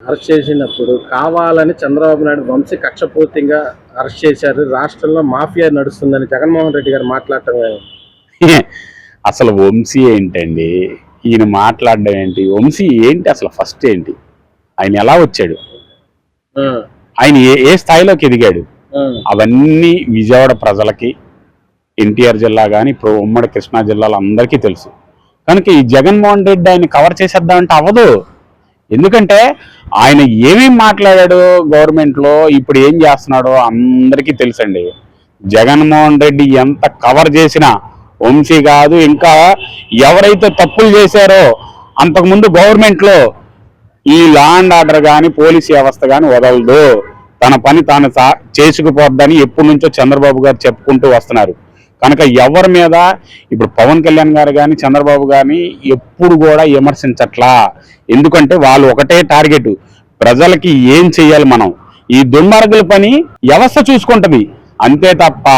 Arrest చేసినప్పుడు కావాలని చంద్రబాబు నాయుడు వంశీ కక్షపూర్తిగా అరెస్ట్ చేశారు. రాష్ట్రంలో మాఫియా నడుస్తుందని జగన్మోహన్ రెడ్డి గారు మాట్లాడటం అసలు వంశీ ఏంటండి? ఈయన మాట్లాడడం ఏంటి? వంశీ ఏంటి అసలు ఫస్ట్ ఏంటి? ఆయన ఎలా వచ్చాడు? ఆయన ఏ ఏ స్థాయిలోకి ఎదిగాడు? అవన్నీ విజయవాడ ప్రజలకి ఎన్టీఆర్ జిల్లా కానీ ఇప్పుడు ఉమ్మడి కృష్ణా జిల్లాలో అందరికీ తెలుసు. కనుక ఈ జగన్మోహన్ రెడ్డి ఆయన కవర్ చేసేద్దామంటే అవ్వదు ఎందుకంటే ఆయన ఏమేం మాట్లాడాడు గవర్నమెంట్లో ఇప్పుడు ఏం చేస్తున్నాడో అందరికీ తెలుసండి. జగన్మోహన్ రెడ్డి ఎంత కవర్ చేసినా వంశీ కాదు ఇంకా ఎవరైతే తప్పులు చేశారో అంతకుముందు గవర్నమెంట్లో ఈ లా అండ్ ఆర్డర్ కానీ పోలీస్ వ్యవస్థ కానీ వదలదు. తన పని తాను చేసుకుపోద్దని ఎప్పటి నుంచో చంద్రబాబు గారు చెప్పుకుంటూ వస్తున్నారు. కనుక ఎవరి మీద ఇప్పుడు పవన్ కళ్యాణ్ గారు కానీ చంద్రబాబు కానీ ఎప్పుడు కూడా విమర్శించట్లా. ఎందుకంటే వాళ్ళు ఒకటే టార్గెట్. ప్రజలకి ఏం చేయాలి మనం? ఈ దుర్మార్గుల పని వ్యవస్థ చూసుకుంటది. అంతే తప్ప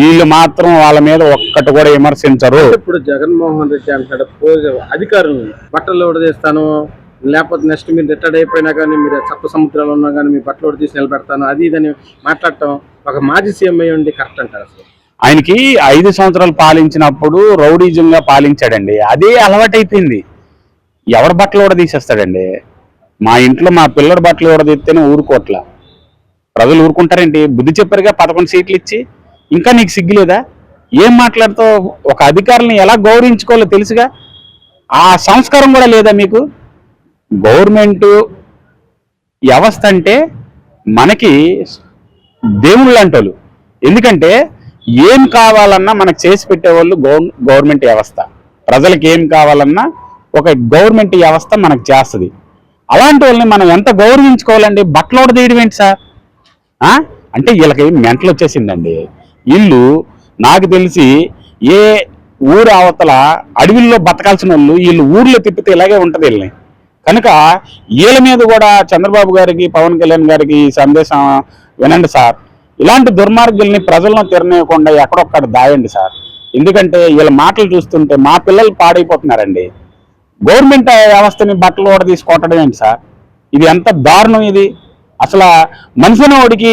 వీళ్ళు మాత్రం వాళ్ళ మీద ఒక్కటి కూడా విమర్శించరు. ఇప్పుడు జగన్మోహన్ రెడ్డి అంటాడు అధికారులు బట్టలు ఉడదీస్తాను లేకపోతే నెక్స్ట్ మీరు రిటైర్డ్ అయిపోయినా కానీ మీరు సప్త సముద్రాలు ఉన్నా కానీ మీ బట్టలు ఉడదీసి నిలబెడతాను? అది ఇదని మాట్లాడటం ఒక మాజీ సీఎం అయ్యి ఉండి కరెక్ట్ అంటారు అసలు. ఆయనకి ఐదు సంవత్సరాలు పాలించినప్పుడు రౌడీజంగా పాలించాడండి. అదే అలవాటైపోయింది. ఎవరి బట్టలు కూడా తీసేస్తాడండి. మా ఇంట్లో మా పిల్లడి బట్టలు కూడా తీస్తేనే ఊరుకోట్ల. ప్రజలు ఊరుకుంటారేంటి? బుద్ధి చెప్పారుగా పదకొండు సీట్లు ఇచ్చి. ఇంకా నీకు సిగ్గులేదా? ఏం మాట్లాడుతావు? ఒక అధికారులను ఎలా గౌరవించుకోవాలో తెలుసుగా? ఆ సంస్కారం కూడా లేదా మీకు? గవర్నమెంట్ వ్యవస్థ అంటే మనకి దేవుళ్ళు అంటోళ్ళు ఎందుకంటే ఏం కావాలన్నా మనకు చేసి పెట్టేవాళ్ళు గవర్నమెంట్ వ్యవస్థ. ప్రజలకు ఏం కావాలన్నా ఒక గవర్నమెంట్ వ్యవస్థ మనకు చేస్తుంది. అలాంటి వాళ్ళని మనం ఎంత గౌరవించుకోవాలండి? బట్టలోడ తీయడం ఏంటి సార్? అంటే వీళ్ళకి మెంటలు వచ్చేసిందండి. వీళ్ళు నాకు తెలిసి ఏ ఊరు అవతల అడవిల్లో బతకాల్సిన వాళ్ళు వీళ్ళు ఊర్లో తిప్పితే ఇలాగే ఉంటుంది వీళ్ళని. కనుక వీళ్ళ మీద కూడా చంద్రబాబు గారికి పవన్ కళ్యాణ్ గారికి సందేశం వినండి సార్. ఇలాంటి దుర్మార్గుల్ని ప్రజలను తిరనేయకుండా ఎక్కడొక్కడ దాయండి సార్. ఎందుకంటే వీళ్ళ మాటలు చూస్తుంటే మా పిల్లలు పాడైపోతున్నారండి. గవర్నమెంట్ వ్యవస్థని బట్టలు కూడా తీసుకోవటం ఏంటి సార్? ఇది ఎంత దారుణం ఇది? అసలు మనిషిని వాడికి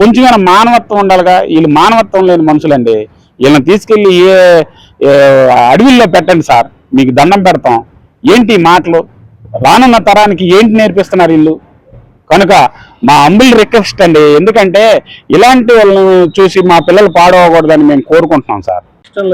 కొంచెమైనా మానవత్వం ఉండాలిగా? వీళ్ళు మానవత్వం లేని మనుషులండి. వీళ్ళని తీసుకెళ్ళి ఏ ఏ అడవిల్లో పెట్టండి సార్. మీకు దండం పెడతాం. ఏంటి ఈ మాటలు? రానున్న తరానికి ఏంటి నేర్పిస్తున్నారు వీళ్ళు? కనుక మా అంబుల్ రిక్వెస్ట్ అండి. ఎందుకంటే ఇలాంటి వాళ్ళని చూసి మా పిల్లలు పాడవకూడదని మేము కోరుకుంటున్నాం సార్.